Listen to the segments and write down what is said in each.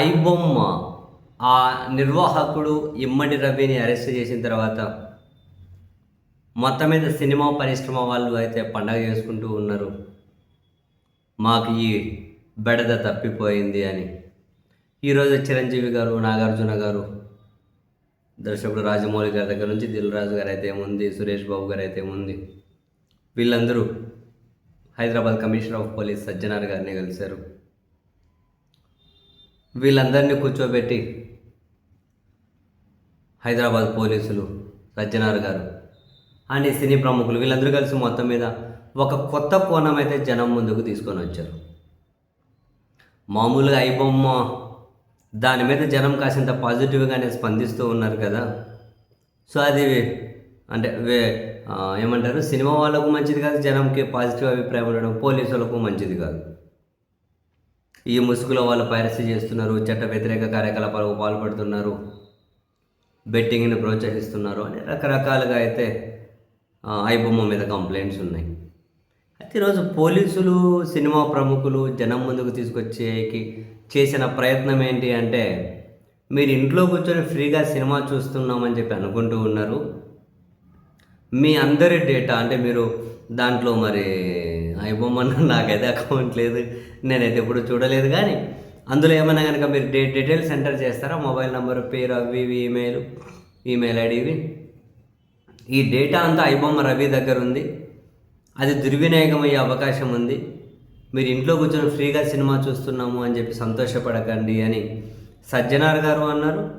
ఐబొమ్మ. ఆ నిర్వాహకుడు ఇమ్మడి రవిని అరెస్ట్ చేసిన తర్వాత మొత్తం మీద సినిమా పరిశ్రమ వాళ్ళు అయితే పండగ చేసుకుంటూ ఉన్నారు. మాకు ఈ బెడద తప్పిపోయింది అని. ఈరోజు చిరంజీవి గారు నాగార్జున గారు దర్శకుడు రాజమౌళి గారి దగ్గర నుంచి దిల్ రాజు గారు అయితే ఉంది సురేష్ బాబు గారు అయితే ఉంది వీళ్ళందరూ Hyderabad commissioner of police Sajjanar గారిని కలిశారు. వీళ్ళందరినీ కూర్చోబెట్టి హైదరాబాద్ పోలీసులు సజ్జనార్ గారు అండ్ ఈ సినీ ప్రముఖులు వీళ్ళందరూ కలిసి మొత్తం మీద ఒక కొత్త కోణం అయితే జనం ముందుకు తీసుకొని వచ్చారు. మామూలుగా ఐబొమ్మ దాని మీద జనం కాసింత పాజిటివ్గానే స్పందిస్తూ ఉన్నారు కదా. సో అది అంటే వే ఏమంటారు? సినిమా వాళ్ళకు మంచిది కాదు జనంకి పాజిటివ్ అభిప్రాయం ఉండడం పోలీసులకు మంచిది కాదు. ఈ ముసుగులో వాళ్ళు పైరసీ చేస్తున్నారు చట్ట వ్యతిరేక కార్యకలాపాలకు పాల్పడుతున్నారు బెట్టింగ్ని ప్రోత్సహిస్తున్నారు అని రకరకాలుగా అయితే ఐబొమ్మ మీద కంప్లైంట్స్ ఉన్నాయి. అయితే ఈరోజు పోలీసులు సినిమా ప్రముఖులు జనం ముందుకు తీసుకొచ్చేకి చేసిన ప్రయత్నం ఏంటి అంటే మీరు ఇంట్లో కూర్చొని ఫ్రీగా సినిమా చూస్తున్నామని చెప్పి అనుకుంటూ ఉన్నారు. మీ అందరి డేటా అంటే మీరు దాంట్లో మరి ఐబొమ్మన్న నాకైతే అకౌంట్ లేదు. నేనైతే ఎప్పుడు చూడలేదు కానీ అందులో ఏమైనా కనుక మీరు డే డీటెయిల్స్ ఎంటర్ చేస్తారా? మొబైల్ నెంబర్ పేరు అవి ఇవి ఈమెయిల్ ఈమెయిల్ ఐడి ఇవి? ఈ డేటా అంతా ఐబొమ్మ రవి దగ్గర ఉంది. అది దుర్వినియోగం అయ్యే అవకాశం ఉంది. మీరు ఇంట్లో కూర్చొని ఫ్రీగా సినిమా చూస్తున్నాము అని చెప్పి సంతోషపడకండి అని సజ్జనార్ గారు అన్నారు.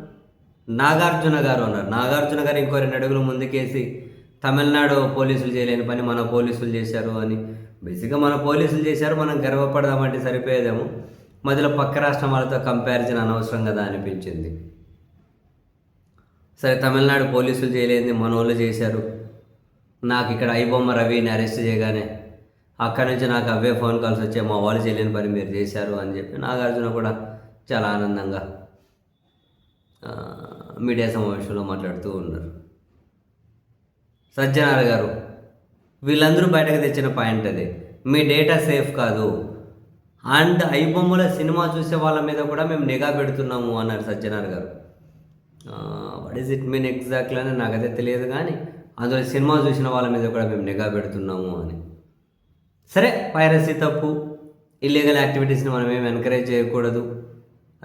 నాగార్జున గారు అన్నారు. నాగార్జున గారు ఇంకో రెండు అడుగులు ముందుకేసి తమిళనాడు పోలీసులు చేయలేని పని మన పోలీసులు చేశారు అని. బేసిక్గా మన పోలీసులు చేశారు మనం గర్వపడదామంటే సరిపోయేదేమో. మధ్యలో పక్క రాష్ట్రం వాళ్ళతో కంపారిజన్ అనవసరం కదా అనిపించింది. సరే తమిళనాడు పోలీసులు చేయలేని మన వాళ్ళు చేశారు. నాకు ఇక్కడ ఐబొమ్మ రవిని అరెస్ట్ చేయగానే అక్కడి నుంచి నాకు అవే ఫోన్ కాల్స్ వచ్చాయి మా వాళ్ళు చేయలేని పని మీరు చేశారు అని చెప్పి నాగార్జున కూడా చాలా ఆనందంగా మీడియా సమావేశంలో మాట్లాడుతూ ఉన్నారు. సజ్జనార్ గారు వీళ్ళందరూ బయటకు తెచ్చిన పాయింట్ అది. మీ డేటా సేఫ్ కాదు. అండ్ ఐబొమ్మల సినిమా చూసే వాళ్ళ మీద కూడా మేము నిఘా పెడుతున్నాము అన్నారు సజ్జనార్ గారు. What is it mean exactly అని నాకైతే తెలియదు కానీ అందులో సినిమా చూసిన వాళ్ళ మీద కూడా మేము నిఘా పెడుతున్నాము అని. సరే పైరసీ తప్పు. ఇల్లీగల్ యాక్టివిటీస్ని మనం ఏమి ఎంకరేజ్ చేయకూడదు.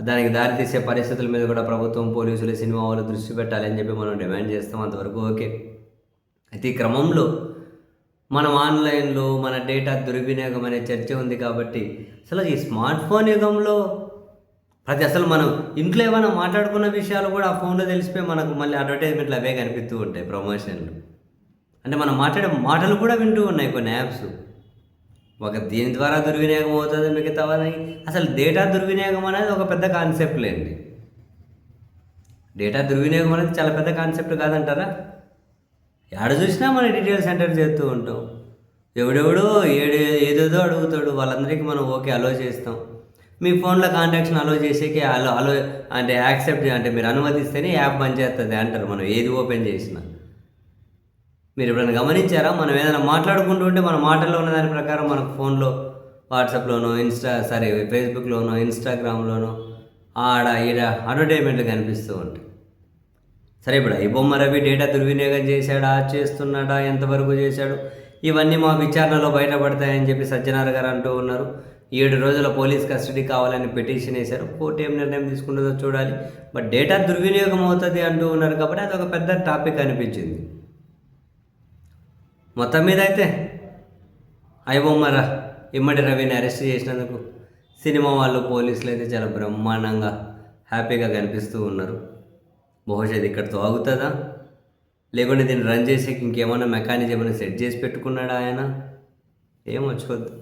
దానికి దారి తీసే పరిస్థితుల మీద కూడా ప్రభుత్వం పోలీసులు సినిమా వాళ్ళు దృష్టి పెట్టాలని చెప్పి మనం డిమాండ్ చేస్తాం. అంతవరకు ఓకే. అయితే ఈ క్రమంలో మనం ఆన్లైన్లో మన డేటా దుర్వినియోగం అనే చర్చ ఉంది కాబట్టి అసలు ఈ స్మార్ట్ ఫోన్ యుగంలో ప్రతి అసలు మనం ఇంట్లో ఏమైనా మాట్లాడుకున్న విషయాలు కూడా ఆ ఫోన్లో తెలిసిపోయి మనకు మళ్ళీ అడ్వర్టైజ్మెంట్లు అవే కనిపిస్తూ ఉంటాయి ప్రమోషన్లు అంటే మనం మాట్లాడే మాటలు కూడా వింటూ ఉన్నాయి కొన్ని యాప్స్ ఒక దీని ద్వారా దుర్వినియోగం అవుతుంది మిగతా అసలు డేటా దుర్వినియోగం అనేది ఒక పెద్ద కాన్సెప్ట్ లేండి. డేటా దుర్వినియోగం అనేది చాలా పెద్ద కాన్సెప్ట్ కాదంటారా? ఎక్కడ చూసినా మన డీటెయిల్స్ ఎంటర్ చేస్తూ ఉంటాం. ఎవడెవడో ఏడు ఏదేదో అడుగుతాడు వాళ్ళందరికీ మనం ఓకే అలో చేస్తాం. మీ ఫోన్లో కాంటాక్ట్స్ని అలో చేసేకి అలో అలో అంటే యాక్సెప్ట్ అంటే మీరు అనుమతిస్తేనే యాప్ పనిచేస్తుంది చేస్తుంది అంటారు మనం ఏది ఓపెన్ చేసినా. మీరు ఎప్పుడైనా గమనించారా? మనం ఏదైనా మాట్లాడుకుంటూ ఉంటే మన మాటల్లో ఉన్న దాని ప్రకారం మనకు ఫోన్లో వాట్సాప్లోనో ఇన్స్టా సారీ ఫేస్బుక్లోనో ఇన్స్టాగ్రామ్లోనో ఆడ ఈడ అడ్వర్టైజ్మెంట్లు కనిపిస్తూ ఉంటాయి. సరే ఇప్పుడు ఐబొమ్మ రవి డేటా దుర్వినియోగం చేశాడా చేస్తున్నాడా ఎంతవరకు చేశాడు? ఇవన్నీ మా విచారణలో బయటపడతాయని చెప్పి సత్యనారాయణ గారు అంటూ ఉన్నారు. ఏడు రోజుల పోలీస్ కస్టడీ కావాలని పిటిషన్ వేశారు. కోర్టు ఏం నిర్ణయం తీసుకుంటుందో చూడాలి. బట్ డేటా దుర్వినియోగం అవుతుంది అంటూ ఉన్నారు కాబట్టి అది ఒక పెద్ద టాపిక్ అనిపించింది. మొత్తం మీద అయితే ఐబొమ్మరా ఇమ్మడి రవిని అరెస్ట్ చేసినందుకు సినిమా వాళ్ళు పోలీసులు అయితే చాలా బ్రహ్మాండంగా హ్యాపీగా కనిపిస్తూ ఉన్నారు. బహుశా ఇది ఇక్కడితో ఆగుతుందా? లేకుంటే దీన్ని రన్ చేసి ఇంకేమైనా మెకానిజం ఏమైనా సెట్ చేసి పెట్టుకున్నాడా ఆయన? ఏమో చూద్దాం